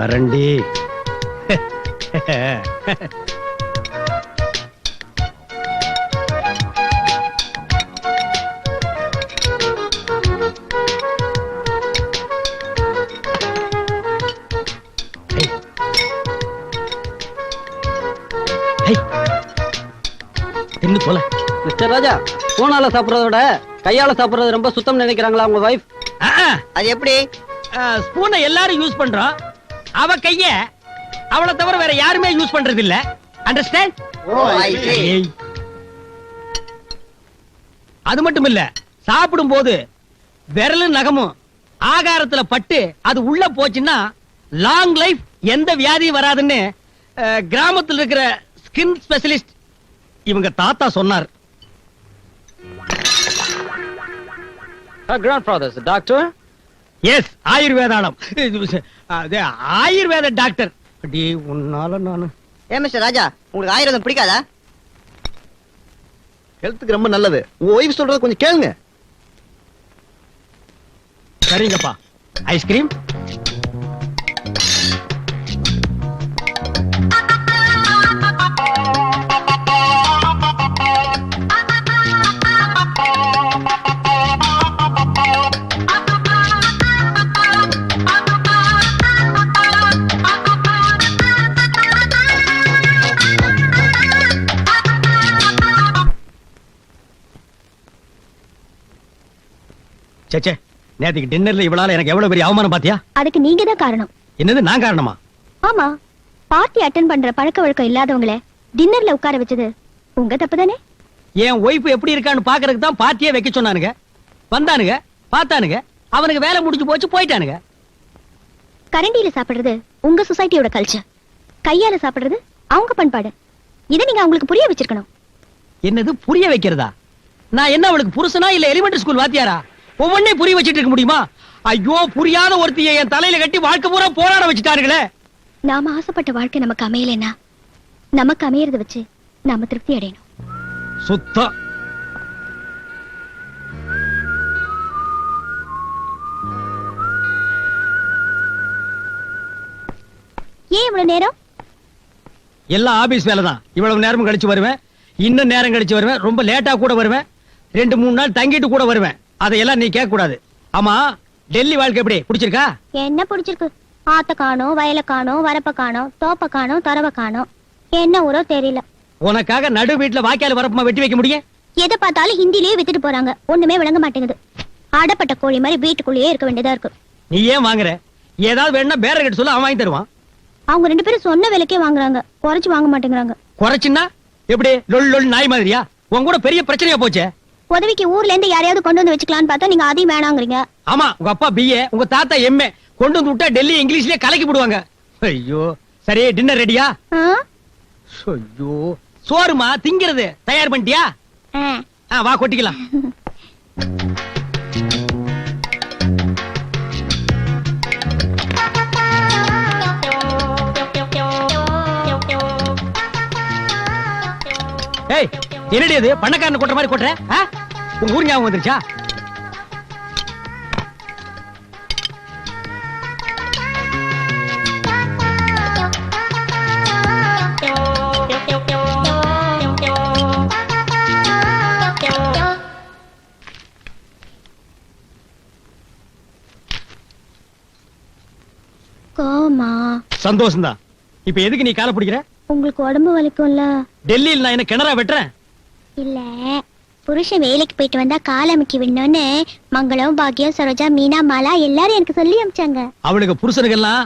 கரண்டி. தின்னு போல. மிஸ்டர் ராஜா ஸ்பூனால சாப்பிடுறத விட கையால சாப்பிடுறது ரொம்ப சுத்தம் நினைக்கிறாங்களா உங்க வைஃப் அது எப்படி? ஸ்பூனை எல்லாரும் யூஸ் பண்றோம். அவ கைய அவளை தவிர வேற யாருமே யூஸ் பண்றது இல்ல அண்டர்ஸ்டாண்ட். அது மட்டும் இல்ல சாப்பிடும் போது விரலும் நகமும் ஆகாரத்துல பட்டு அது உள்ள போச்சுன்னா லாங் லைஃப் எந்த வியாதியும் வராதுன்னு கிராமத்துல இருக்கிற ஸ்கின் ஸ்பெஷலிஸ்ட் இவங்க தாத்தா சொன்னார். கிராண்ட் ஃபாதர்ஸ் டாக்டர் எஸ் ஆயுர்வேதானம் அது ஆயுர்வேத டாக்டர் அடி உன்னால நானு. ஏன் மிஸ்டர் ராஜா உங்களுக்கு ஆயுர்வேதம் பிடிக்காதா? ஹெல்த்துக்கு ரொம்ப நல்லது. உங்க ஒய்ஃப் சொல்றத கொஞ்சம் கேளுங்க. சரிங்கப்பா. ஐஸ்கிரீம் சேச்சே நேத்துக்கு டின்னர்ல இவளால எனக்கு எவ்வளவு பெரிய அவமானம் பாத்தியா? அதுக்கு நீங்க தான் காரணம். என்னது நான் காரணமா? ஆமா பார்ட்டி அட்டன் பண்ற பழக்க வழக்கம் இல்லாதவங்கள டின்னர்ல உட்கார வச்சது உங்க தப்பு தானே என் ஒய்ஃப் எப்படி இருக்கான்னு பாக்குறதுக்கு தான் பார்ட்டியே வைக்க சொன்னானுங்க. வந்தானுங்க பார்த்தானுங்க அவனுக்கு வேலை முடிஞ்சு போச்சு போயிட்டானுங்க. கரண்டியில சாப்பிடுறது உங்க சொசைட்டியோட கல்ச்சர் கையால சாப்பிடுறது அவங்க பண்பாடு. இதை நீங்க அவங்களுக்கு புரிய வச்சிருக்கணும். என்னது புரிய வைக்கிறதா? நான் என்ன அவளுக்கு புருஷனா இல்ல எலிமெண்டரி ஸ்கூல் வாத்தியாரா? ஒவ்வொன்னையும் புரிய வச்சிட்டு இருக்க முடியுமா? ஐயோ புரியாத ஒருத்தியை என் தலையில கட்டி வாழ்க்கை பூரா போராட வச்சுட்டானுங்களே. நாம ஆசைப்பட்ட வாழ்க்கை நமக்கு அமையலைன்னா நமக்கு அமையறத வச்சு நாம திருப்தி அடையணும். சுத்தம் ஏன் இவ்வளவு நேரம்? எல்லாம் ஆபீஸ் வேலை தான் இவ்வளவு நேரம் கழிச்சு வருவேன். இன்னும் நேரம் கழிச்சு வருவேன். ரொம்ப லேட்டா கூட வருவேன். ரெண்டு மூணு நாள் தங்கிட்டு கூட வருவேன். அதையெல்லாம் நீ கேட்க கூடாது ஆமா டெல்லி வாழ்க்கை எப்படி? பிடிச்சிருக்கா? என்ன பிடிச்சிருக்கு? ஆத்த காணோம் வயல காணோம் வரப்ப காணோம் தோப்ப காணோம் தரவ காணோம். என்ன ஊரோ தெரியல. உனக்காக நடு வீட்டுல வாய்க்கால வரப்புமா வெட்டி வைக்க முடியும்? எதை பார்த்தாலும் ஹிந்திலேயே வித்துட்டு போறாங்க. ஒண்ணுமே விளங்க மாட்டேங்குது. அடப்பட்ட கோழி மாதிரி வீட்டுக்குள்ளேயே இருக்க வேண்டியதா இருக்கு. நீ ஏன் வாங்குற? ஏதாவது வேணா பேர கிட்ட சொல்ல அவன் வாங்கி தருவான். அவங்க ரெண்டு பேரும் சொன்ன விலைக்கே வாங்குறாங்க. குறைச்சு வாங்க மாட்டேங்கிறாங்க. குறைச்சுன்னா? எப்படி? லொல் லொல் நாய் மாதிரியா? உன் கூட பெரிய பிரச்சனையா போச்சே? உதவிக்கு ஊர்ல இருந்து யாரையாவது கொண்டு வந்து வச்சுக்கலாம்னு பார்த்தா நீங்க அதையும் வேணாங்கிறீங்க. ஆமா உங்க அப்பா பிஏ உங்க தாத்தா எம்ஏ கொண்டு வந்து விட்டா டெல்லி இங்கிலீஷ்லயே கலக்கி போடுவாங்க ஐயோ சரி டின்னர் ரெடியா? ஐயோ சோறுமா திங்கிறது தயார் பண்ணிட்டியா? வா கொட்டிக்கலாம். ஏய் என்னடி அது பண்ணக்காரன் கொட்டுற மாதிரி கொட்டுற? உங்க ஊர் ஞாபகம் வந்துருச்சா? கோவமா? சந்தோஷம் தான் இப்ப எதுக்கு நீ காலை பிடிக்கிற? உங்களுக்கு உடம்பு வலிக்கும்ல? டெல்லியில் நான் என்ன கிணறா வெட்டுறேன்? இல்ல. புருஷன் வேலைக்கு போயிட்டு வந்தா கால் அமைக்கி விடணும்னு மங்களம் பாக்யம் சரோஜா மீனா மாலா எல்லாரும் எனக்கு சொல்லி அமிச்சாங்க. அவளுக்கு புருஷனுக்கெல்லாம்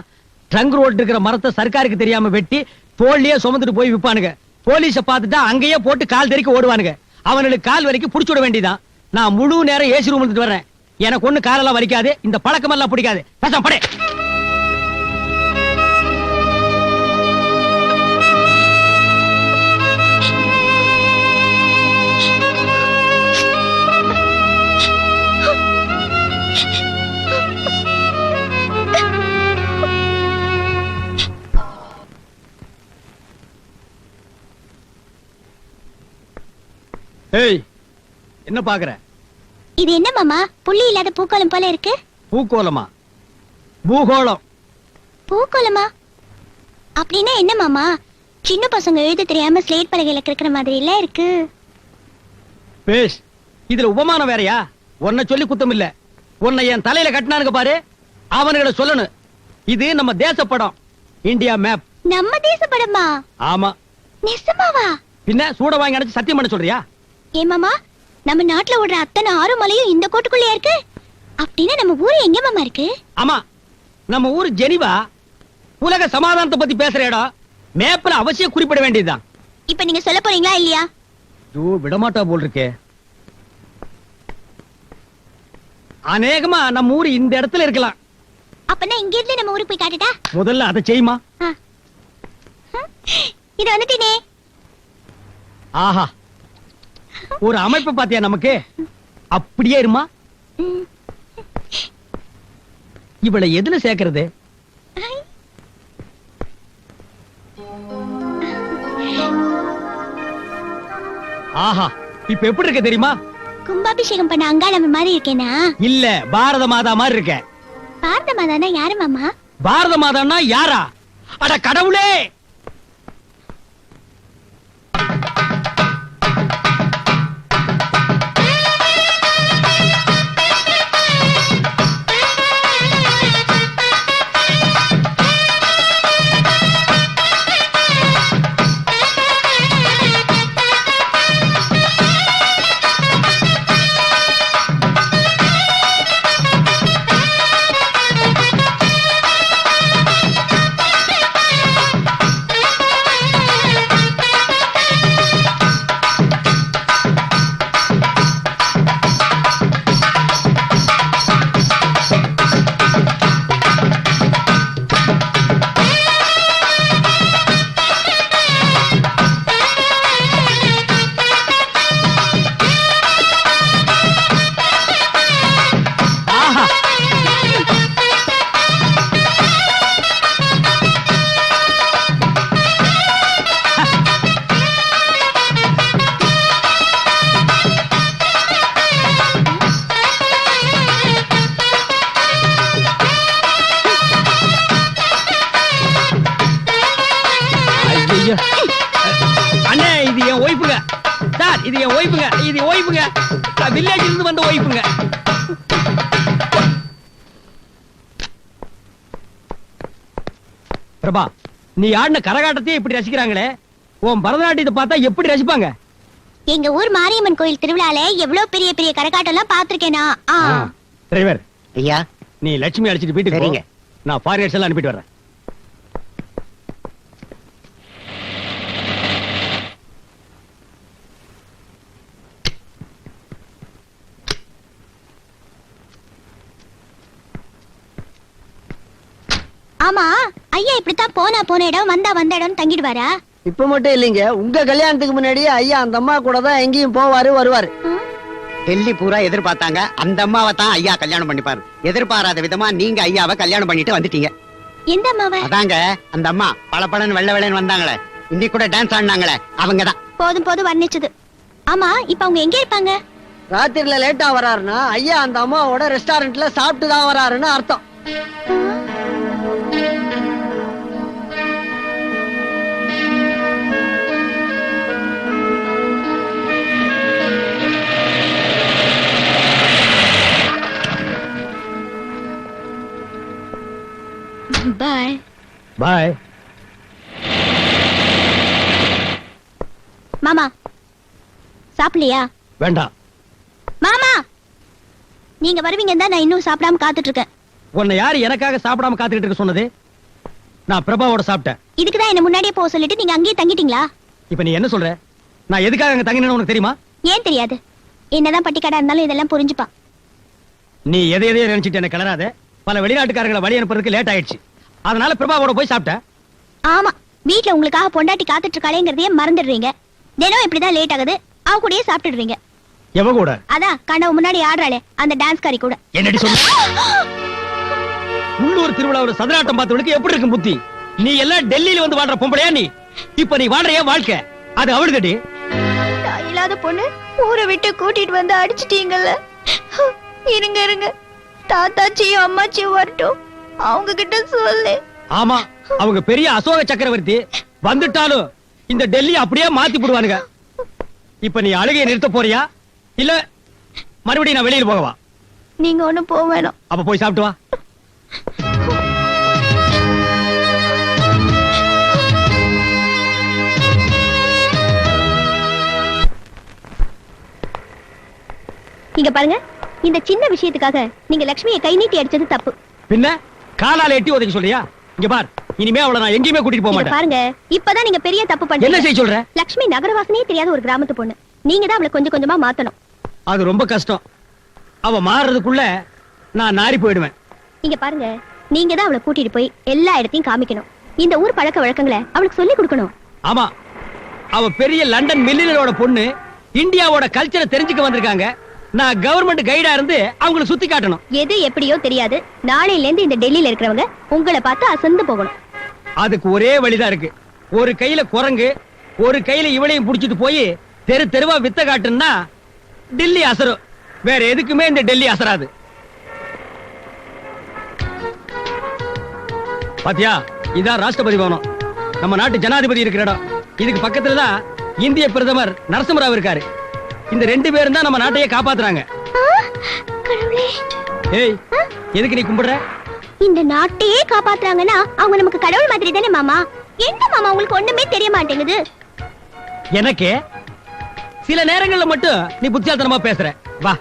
ட்ரங்க் ரோட் இருக்கிற மரத்தை சர்க்காருக்கு தெரியாம வெட்டி தோல்லையே சுமந்துட்டு போய் விப்பானுங்க. போலீஸ பார்த்துட்டா அங்கேயே போட்டு கால் தெறிக்க ஓடுவானுங்க. அவனுக்கு கால் வரைக்கும் புடிச்சு விட வேண்டியதான் நான் முழு நேரம் ஏசி ரூம் வந்துட்டு வர்றேன். எனக்கு ஒண்ணு காலெல்லாம் வலிக்காது. இந்த பழக்கமெல்லாம் பிடிக்காது. பேசாம படே. ஏய் என்ன பாக்குற இது என்ன மாமா? புள்ளி இல்லாத பூக்கோளம் போல இருக்கு. பூகோளமா பூகோளம். பூக்கோலமா அப்படின்னா என்ன மாமா? சின்ன பசங்க எழுத தெரியாம ஸ்லேட் பலகையில கிடக்குற மாதிரி எல்லாம் இருக்கு. பேஷ் இதுல உபமானம் வேறயா? உன்னை சொல்லி குத்தம் இல்ல. உன்னை என் தலையில கட்டினானுங்க பாரு. அவனுங்களை சொல்லணும். இது நம்ம தேச படம் இந்தியா மேப் நம்ம தேச படமா ஆமா. நெசமாவா? பின்ன சூட வாங்கி அடைச்சு சத்தியம் பண்ண சொல்றியா? ஏ மாமா நம்ம நாட்டுல ஓடுற அத்தனை ஆறு மலையும் இந்த கோட்டுக்குள்ளே இருக்கு? அப்படின்னா நம்ம ஊரு எங்க மாமா இருக்கு? ஆமா நம்ம ஊர் ஜெனிவா. உலக சமாதானத்தை பத்தி பேசுற இடம். மேப்ல அவசியம் குறிப்பிட வேண்டியதுதான். இப்ப நீங்க சொல்ல போறீங்களா இல்லையா? ஐயோ விடமாட்டா போல் இருக்கே. அநேகமா நம்ம ஊர் இந்த இடத்துல இருக்கலாம். அப்பனா இங்க இருந்து நம்ம ஊருக்கு போய் காட்டுட்டா முதல்ல அதை செய்யுமா. இது வந்துட்டேனே. ஆஹா. ஒரு அமைப்பு பாத்தியா நமக்கு? அப்படியே இருமா. இவளை எதுல சேர்க்கறது? ஆஹா இப்ப எப்படி இருக்க தெரியுமா? கும்பாபிஷேகம் பண்ண அங்காளம்ம மாதிரி இருக்கேனா? இல்ல பாரத மாதா மாதிரி இருக்க பார்த்த மாதானா யாரு மாமா? பாரத மாதான்னா யாரா? அட கடவுளே! பிரபா நீ ஆடின கரகாட்டத்தையே இப்படி ரசிக்கிறாங்களே? உன் பரதநாட்டியத்தை பார்த்தா எப்படி ரசிப்பாங்க? எங்க ஊர் மாரியம்மன் கோயில் திருவிழால எவ்வளவு பெரிய பெரிய கரகாட்டம் எல்லாம் பாத்திருக்கேனா. டிரைவர். ஐயா. நீ லட்சுமி அழைச்சிட்டு வீட்டுக்கு சரிங்க. போ. நான் ஃபாரினர்ஸ் எல்லாம் அனுப்பிட்டு வரேன் ஆமா. ஐயா இப்படித்தான் போனா போன இடம் வந்தா வந்த இடம் தங்கிடுவாரா? இப்ப மட்டும் இல்லைங்க. உங்க கல்யாணத்துக்கு முன்னாடியே ஐயா அந்த அம்மா கூட தான் எங்கேயும் போவாரு வருவாரு? டெல்லி பூரா எதிர்பார்த்தாங்க. அந்த அம்மாவை தான் ஐயா கல்யாணம் பண்ணிப்பாரு. எதிர்பாராத விதமா நீங்க ஐயாவை கல்யாணம் பண்ணிட்டு வந்துட்டீங்க. எந்த அம்மாவ? அதாங்க அந்த அம்மா பளபளன்னு வெள்ளை வெள்ளன்னு வந்தாங்களே. இன்னைக்கு கூட டான்ஸ் ஆடினாங்களே அவங்கதான் போதும் போதும் வர்ணிச்சது. ஆமா இப்ப அவங்க எங்க இருப்பாங்க? ராத்திரில லேட்டா வராருன்னா ஐயா அந்த அம்மாவோட ரெஸ்டாரண்ட்ல சாப்பிட்டு தான் வராருன்னு அர்த்தம். பாய் பாய் மாமா சாப்பிடலையா? வேண்டாம். மாமா! நீங்க வருவீங்க தான் நான் இன்னும் சாப்பிடாம காத்துட்டு இருக்கேன் உன்னை யாரு எனக்காக சாப்பிடாம காத்துக்கிட்டு இருக்க சொன்னது? நான் பிரபாவோட சாப்பிட்டேன். இதுக்கு தான் என்ன முன்னாடியே போக சொல்லிட்டு நீங்க அங்கேயே தங்கிட்டீங்களா? இப்ப நீ என்ன சொல்ற? நான் எதுக்காக அங்க தங்கினேன்னு உனக்கு தெரியுமா? ஏன் தெரியாது. என்னதான் பட்டிக்காடா இருந்தாலும் இதெல்லாம் புரிஞ்சுப்பான். நீ எதை எதையோ நினைச்சிட்டு என்ன கிளறாத. பல வெளிநாட்டுக்காரங்களை வழி அனுப்புறதுக்கு லேட் ஆயிடுச்சு. அதனால பிரபாவோட போய் சாப்பிட்டேன். ஆமா வீட்ல உங்களுக்காக பொண்டாட்டி காத்துட்டு இருக்காளேங்கிறதையே மறந்துடுறீங்க. தினம் இப்படிதான் லேட் ஆகுது அவ கூடயே சாப்பிட்டுடுறீங்க. எவ கூட? அதான் கண்டவ முன்னாடி ஆடுறாளே அந்த டான்ஸ்காரி கூட. என்னடி சொல்ல உள்ளூர் திருவிழாவில் சதுராட்டம் பார்த்தவளுக்கு எப்படி இருக்கும் புத்தி? நீ எல்லாம் டெல்லியில வந்து வாழ்ற பொம்பளையா நீ? இப்ப நீ வாழ்ற ஏன் வாழ்க்கை. அது அவளுதடி இல்லாத பொண்ணு ஊரை விட்டு கூட்டிட்டு வந்து அடிச்சிட்டீங்கல்ல. இருங்க இருங்க. தாத்தாச்சியும் அம்மாச்சியும் வரட்டும். அவங்க கிட்ட சொல்லு. ஆமா அவங்க பெரிய அசோக சக்கரவர்த்தி வந்துட்டாலும் இந்த டெல்லி அப்படியே மாத்தி போடுவானுங்க. இப்ப நீ அழுகையை நிறுத்த போறியா? இல்ல மறுபடியும் நான் வெளியில போகவா? நீங்க ஒண்ணும் போக வேணாம். அப்ப போய் சாப்பிட்டு வா. இங்க பாருங்க இந்த சின்ன விஷயத்துக்காக நீங்க லக்ஷ்மியை கை நீட்டி அடிச்சது தப்பு. பின்ன? காலால எட்டி உதைக்க சொல்றியா? இங்க பார் இனிமே அவளை நான் எங்கேயுமே கூட்டிட்டு போக மாட்டேன். பாருங்க இப்பதான் நீங்க பெரிய தப்பு என்ன பண்றீங்க செய்ய சொல்ற? லக்ஷ்மி நகரவாசனே தெரியாத ஒரு கிராமத்து பொண்ணு. நீங்க தான் அவளை கொஞ்சம் கொஞ்சமா மாத்தணும். அது ரொம்ப கஷ்டம். அவ மாறுறதுக்குள்ள நான் நாரி போயிடுவேன். இங்க பாருங்க நீங்க தான் அவளை கூட்டிட்டு போய் எல்லா இடத்தையும் காமிக்கணும். இந்த ஊர் பழக்க வழக்கங்களை அவளுக்கு சொல்லி கொடுக்கணும். ஆமா அவ பெரிய லண்டன் மில்லினரோட பொண்ணு இந்தியாவோட கல்ச்சரை தெரிஞ்சுக்க வந்திருக்காங்க. நான் கவர்மெண்ட் கைடா இருந்து அவங்களை சுத்தி காட்டணும். எது எப்படியோ தெரியாது. நாளையில இருந்து இந்த டெல்லியில இருக்கிறவங்க உங்களை பார்த்து அசந்து போகணும். அதுக்கு ஒரே வழிதான் இருக்கு. ஒரு கையில குரங்கு ஒரு கையில இவளையும் புடிச்சிட்டு போய் தெரு தெருவா வித்த காட்டுன்னா டெல்லி அசரும். வேற எதுக்குமே இந்த டெல்லி அசராது. பாத்தியா? இதான் ராஷ்டிரபதி பவனம். நம்ம நாட்டு ஜனாதிபதி இருக்கிற இடம். இதுக்கு பக்கத்துல தான் இந்திய பிரதமர் நரசிம்மராவ் இருக்காரு. இந்த ரெண்டு பேரும் தான் நம்ம நாட்டையே காப்பாத்துறாங்க. ஏய் எதுக்கு நீ கும்பிடுற? இந்த நாட்டையே காப்பாத்துறாங்கன்னா அவங்க நமக்கு கடவுள் மாதிரி தானே மாமா? என்ன மாமா உங்களுக்கு ஒண்ணுமே தெரிய மாட்டேங்குது? எனக்கு? சில நேரங்கள்ல மட்டும் நீ புத்தியாத்தனமா பேசுற. வா.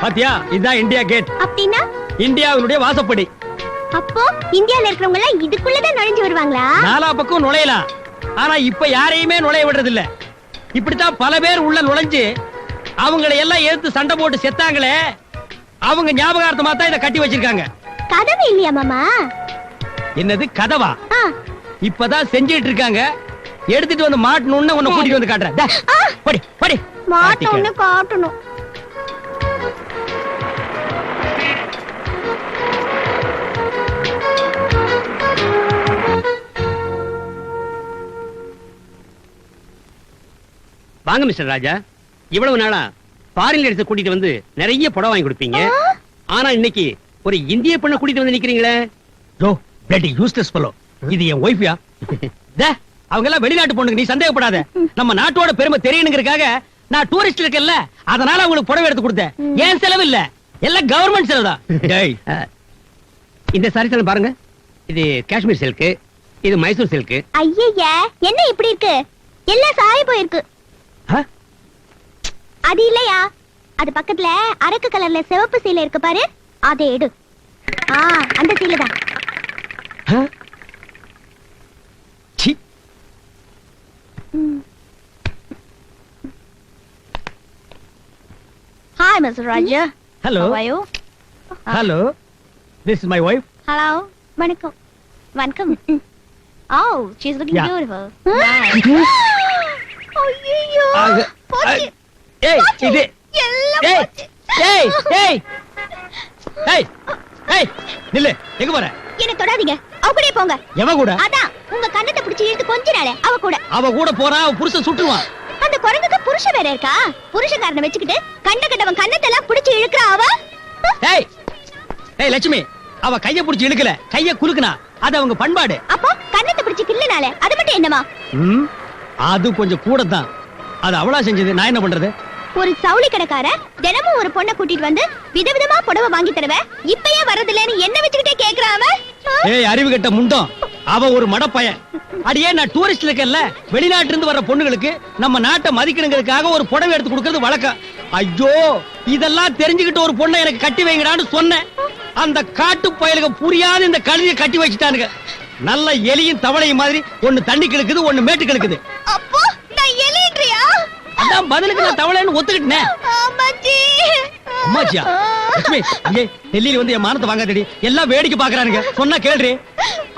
பாத்தியா? இதுதான் இந்தியா கேட். அப்படின்னா? இந்தியாவினுடைய வாசப்படி. அப்போ இந்தியால இருக்கிறவங்க எல்லாம் இதுக்குள்ளதான் நுழைஞ்சு வருவாங்களா? நாலா பக்கம் நுழையலாம். ஆனா இப்ப யாரையுமே நுழைய விடுறது இல்ல இப்படித்தான் பல பேர் உள்ள நுழைஞ்சு அவங்களை எல்லாம் எதிர்த்து சண்டை போட்டு செத்தாங்களே அவங்க ஞாபகார்த்தமா தான் இதை கட்டி வச்சிருக்காங்க. கதவு இல்லையா மாமா? என்னது கதவா? இப்பதான் செஞ்சிட்டு இருக்காங்க. எடுத்துட்டு வந்து மாட்டணும்னு உன்னை கூட்டிட்டு வந்து காட்டுறேன். படி படி. மாட்டோம்னு காட்டணும். வாங்க மிஸ்டர் ராஜா. இவ்வளவு நாளா ஃபாரின்ல எடுத்து கூட்டிட்டு வந்து நிறைய புடவை வாங்கி கொடுப்பீங்க. ஆனா இன்னைக்கு ஒரு இந்திய பெண்ணை கூட்டிட்டு வந்து நிக்கிறீங்களே? யோ பிளட்டி யூஸ்லெஸ் ஃபெலோ இது என் ஒய்ஃப்யா டே அவங்க எல்லாம் வெளிநாட்டு பொண்ணுங்க நீ சந்தேகப்படாத. நம்ம நாட்டோட பெருமை தெரியணுங்கிறதுக்காக நான் டூரிஸ்ட் இருக்கேன்ல அதனால அவங்களுக்கு புடவை எடுத்து கொடுத்தேன். ஏன் செலவு இல்ல? எல்லாம் கவர்மெண்ட் செலவு தான் இந்த சாரீஸ் பாருங்க. இது காஷ்மீர் சில்க் இது மைசூர் சில்க் ஐயய்ய என்ன இப்படி இருக்கு? எல்லாம் சாய போயிருக்கு? அது இல்லையா? அது பக்கத்துல அரக்கு கலர்ல சிவப்பு சீலை இருக்கு பாரு. அதை எடு. ஆ அந்த சீலை தான். Hi mister Raja hello hello this is my wife hello வணக்கம் வணக்கம் oh she is looking. Beautiful ஐயோ ஏய். இது எல்லாம் ஏய் போச்சு. ஏய் ஏய். ஏய் ஏய் நில்லு. எங்க போற? என்ன தொடாதீங்க. அவ கூடயே போங்க. எவன் கூட? அதான் உங்க கண்ணத்தை பிடிச்சி இழுத்து கொஞ்ச நாளே அவ கூட. அவ கூட போறா அவ புருஷன் சுட்டுவான் அந்த குரங்குக்கு வேற இருக்கா? புருஷக்காரனை வச்சுக்கிட்டு கண்ட கண்டவன் கண்ணத்தை எல்லாம் பிடிச்சி இழுக்கிறா அவ? ஏய் ஏய் லட்சுமி அவ கைய புடிச்சு இழுக்கல. கைய குலுக்குனா அது அவங்க பண்பாடு. அப்போ கண்ணத்தை பிடிச்சி கிள்ளனாலே அது மட்டும் என்னமா? அது கொஞ்சம் கூட தான் அது அவளா செஞ்சது. நான் என்ன பண்றது? ஒரு சவுளி கடைக்கார தினமும் ஒரு பொண்ணை கூட்டிட்டு வந்து விதவிதமா புடவை வாங்கி தருவ. இப்ப ஏன் வரதில்லைன்னு என்ன வச்சுக்கிட்டே கேக்குறான்? ஏய் அறிவு கெட்ட முண்டம். அவ ஒரு மடப்பையன். அடியே நான் டூரிஸ்ட் இருக்கேன்ல. வெளிநாட்டுல இருந்து வர்ற பொண்ணுங்களுக்கு நம்ம நாட்டை மதிக்கணுங்கிறதுக்காக ஒரு புடவை எடுத்து கொடுக்கறது வழக்கம். ஐயோ இதெல்லாம் தெரிஞ்சுக்கிட்டு ஒரு பொண்ணை எனக்கு கட்டி வைங்கடான்னு சொன்னேன். அந்த காட்டு பயலுக புரியாத இந்த கழுதியை கட்டி வச்சுட்டானுங்க. நல்ல எலியும் தவளையும் மாதிரி ஒண்ணு தண்ணி கிழக்குது ஒண்ணு மேட்டு கிழக்குது. அப்போ! அதான் பதிலுக்கு நான் தவளைன்னு ஒத்துக்கிட்டேன். அம்மாச்சி. அம்மாச்சியா? லட்சுமி அங்கே டெல்லியில வந்து என் மானத்தை வாங்காதடி. எல்லாம் வேடிக்கை பாக்குறானுங்க சொன்னா கேள்றி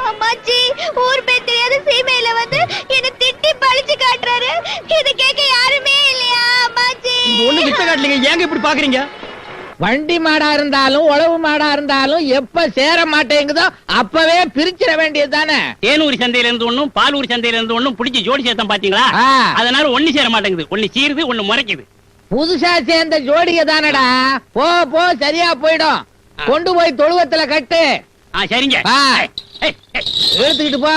அம்மாச்சி ஊர் பேர் தெரியாத சீமையில வந்து என்ன திட்டி பழிச்சு காட்டுறாரு. இத கேட்க யாருமே இல்லையா அம்மாச்சி? ஒண்ணு வித்த காட்டலீங்க. ஏங்க இப்படி பாக்குறீங்க வண்டி மாடா இருந்தாலும் உழவு மாடா இருந்தாலும் எப்ப சேர மாட்டேங்குதோ அப்பவே பிரிச்சிட வேண்டியது தானே? தேனூர் சந்தையில இருந்து ஒண்ணும் பாலூர் சந்தையில இருந்து ஒண்ணும் பிடிச்சி ஜோடி சேர்த்தம் பாத்தீங்களா. அதனால ஒண்ணு சேர மாட்டேங்குது. ஒண்ணு சீருது ஒண்ணு முறைக்குது. புதுசா சேர்ந்த ஜோடிக தானடா? போ போ சரியா போயிடும். கொண்டு போய் தொழுவத்துல கட்டு. ஆ சரிங்க. எடுத்துக்கிட்டு போ.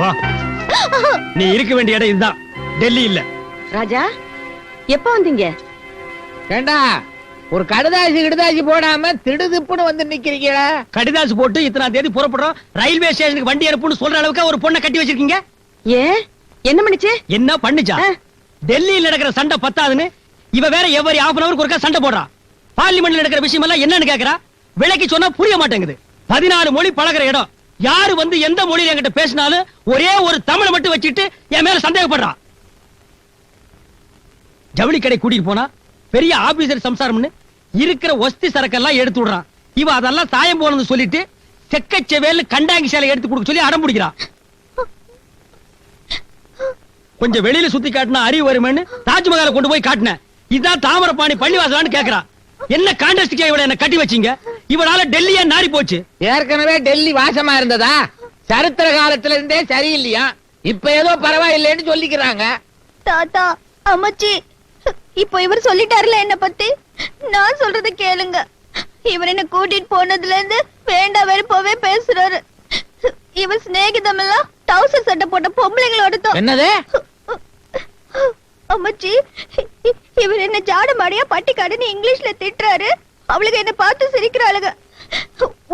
வா. நீ இருக்க வேண்டிய இடம் இதுதான். டெல்லி இல்ல. ராஜா எப்ப வந்தீங்க? ஏண்டா ஒரு கடுதாசி கிடுதாசி போடாம திடுதிப்புன்னு வந்து நிக்கிறீங்களா கடிதாசு போட்டு இத்தனாம் தேதி புறப்படுறோம். ரயில்வே ஸ்டேஷனுக்கு வண்டி அனுப்புன்னு சொல்ற அளவுக்கு ஒரு பொண்ணை கட்டி வச்சிருக்கீங்க? ஏன்? என்ன பண்ணுச்சு? என்ன பண்ணுச்சா. டெல்லியில் நடக்கிற சண்டை பத்தாதுன்னு இவ வேற எவரி half அன் அவருக்கு ஒருக்கா சண்டை போடுறா. பார்லிமெண்ட்ல நடக்கிற விஷயம் எல்லாம் என்னன்னு கேக்குறா? விலைக்கு சொன்னா புரிய மாட்டேங்குது. பதினாலு மொழி பழகுற இடம். யாரு வந்து எந்த மொழியில என்கிட்ட பேசினாலும் ஒரே ஒரு தமிழை மட்டும் வச்சுட்டு என் மேல சந்தேகப்படுறா. ஜவுளி கடை கூட்டிட்டு போனா பெரிய ஆபீசர் சம்சாரம்னு இருக்கிற ஒஸ்தி சரக்கெல்லாம் எடுத்து விடுறான். இவ அதெல்லாம் சாயம் போனது சொல்லிட்டு செக்கச்செவேல் கண்டாங்கி சேலை எடுத்து கொடுக்க சொல்லி அடம் பிடிக்கிறான் கொஞ்சம் வெளியில சுத்தி காட்டினா அறிவு வருமேன்னு தாஜ்மஹாலை கொண்டு போய் காட்டினேன். இதான் தாமரபாணி பள்ளிவாசலான்னு கேட்கிறான் என்ன காண்டஸ்டிக்கா இவள என்ன கட்டி வச்சீங்க? இவளால டெல்லியே நாரி போச்சு. ஏற்கனவே டெல்லி வாசமா இருந்ததா? சரித்திர காலத்துல இருந்தே சரியில்லையா? இப்ப ஏதோ பரவாயில்லைன்னு சொல்லிக்கிறாங்க. தாத்தா அம்மச்சி இப்போ இவர் சொல்லிட்டாருல என்ன பத்தி? நான் சொல்றத கேளுங்க. இவர் என்ன கூட்டிட்டு போனதுல இருந்து வேண்டாம் வெறுப்பாவே பேசுறாரு. இவர் சிநேகிதம் எல்லாம் டவுசர் சட்டை போட்ட பொம்பளைங்களோட என்னது? அம்மச்சி இவர் என்ன ஜாட மாடியா பட்டிக்காடுன்னு இங்கிலீஷ்ல திட்டுறாரு. அவளுக்கு என்ன பார்த்து சிரிக்கிறாளுங்க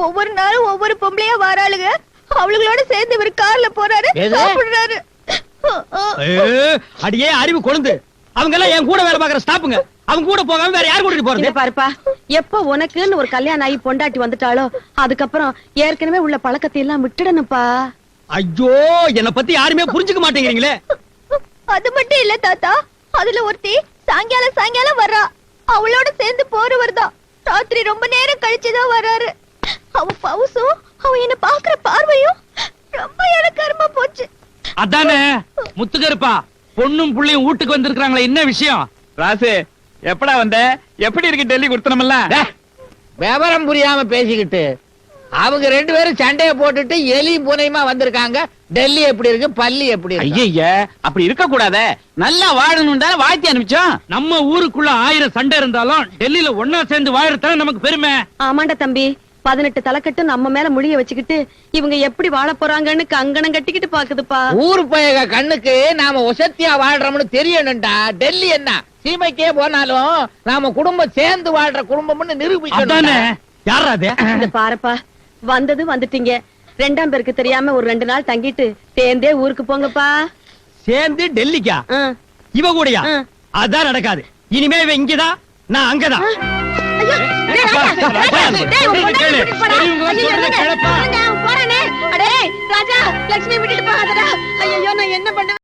ஒவ்வொரு நாளும் ஒவ்வொரு பொம்பளையா வராளுங்க அவளுங்களோட சேர்ந்து இவர் கார்ல போறாரு? சாப்பிடுறாரு. அடியே அறிவு கொழுந்து. அவங்க எல்லாம் என் கூட வேலை பாக்குற ஸ்டாப்புங்க அவங்க கூட போகாம வேற யார் கூட்டிட்டு போறது? பாருப்பா எப்ப உனக்குன்னு ஒரு கல்யாணம் ஆகி பொண்டாட்டி வந்துட்டாளோ அதுக்கப்புறம் ஏற்கனவே உள்ள பழக்கத்தை எல்லாம் விட்டுடணும்ப்பா. ஐயோ என்ன பத்தி யாருமே புரிஞ்சுக்க மாட்டேங்கிறீங்களே. அது மட்டும் இல்ல தாத்தா அதுல ஒருத்தி சாயங்காலம் சாயங்காலம் வர்றா. அவளோட சேர்ந்து போறவர் தான். ராத்திரி ரொம்ப நேரம் கழிச்சுதான் வர்றாரு. அவ பவுசும் அவ என்ன பாக்குற பார்வையும் ரொம்ப எனக்கு அருமா போச்சு. அதானே? முத்துக்கருப்பா பொண்ணும் புள்ளையும் வீட்டுக்கு வந்திருக்காங்களே என்ன விஷயம்? ராசு எப்படா வந்த? எப்படி இருக்கு டெல்லி கொடுத்தனமெல்லாம் விவரம் புரியாம பேசிக்கிட்டு அவங்க ரெண்டு பேரும் சண்டைய போட்டுட்டு எலி பூனையுமா வந்திருக்காங்க. டெல்லி எப்படி இருக்கு? பள்ளி எப்படி இருக்கு? ஐய அப்படி இருக்க கூடாதே. நல்லா வாழணும் வாழ்த்தி அனுப்பிச்சோம். நம்ம ஊருக்குள்ள ஆயிரம் சண்டை இருந்தாலும் டெல்லியில ஒன்னா சேர்ந்து வாழறதான நமக்கு பெருமை. ஆமாண்டா தம்பி. பதினெட்டு தலைக்கட்டு நம்ம மேல முடிய வச்சுக்கிட்டு இவங்க எப்படி வாழ போறாங்கன்னு கங்கணம் கட்டிக்கிட்டு பாக்குதுப்பா. ஊர் பயக கண்ணுக்கு நாம ஒசத்தியா வாழ்றோம்னு தெரியணும்டா. டெல்லி என்ன? சீமைக்கே போனாலும் நாம குடும்பம் சேர்ந்து வாழ்ற குடும்பம்னு அதானே. நிரூபிக்கணும் யாரா அது? இந்த பாருப்பா. வந்தது வந்துட்டீங்க. ரெண்டாம் பேருக்கு தெரியாம ஒரு ரெண்டு நாள் தங்கிட்டு சேர்ந்தே ஊருக்கு போங்கப்பா. சேர்ந்து டெல்லிக்கா. இவ கூடயா. அதான் நடக்காது. இனிமே இவ இங்கதான் நான் அங்கதான். என்ன பண்ணுவேன்?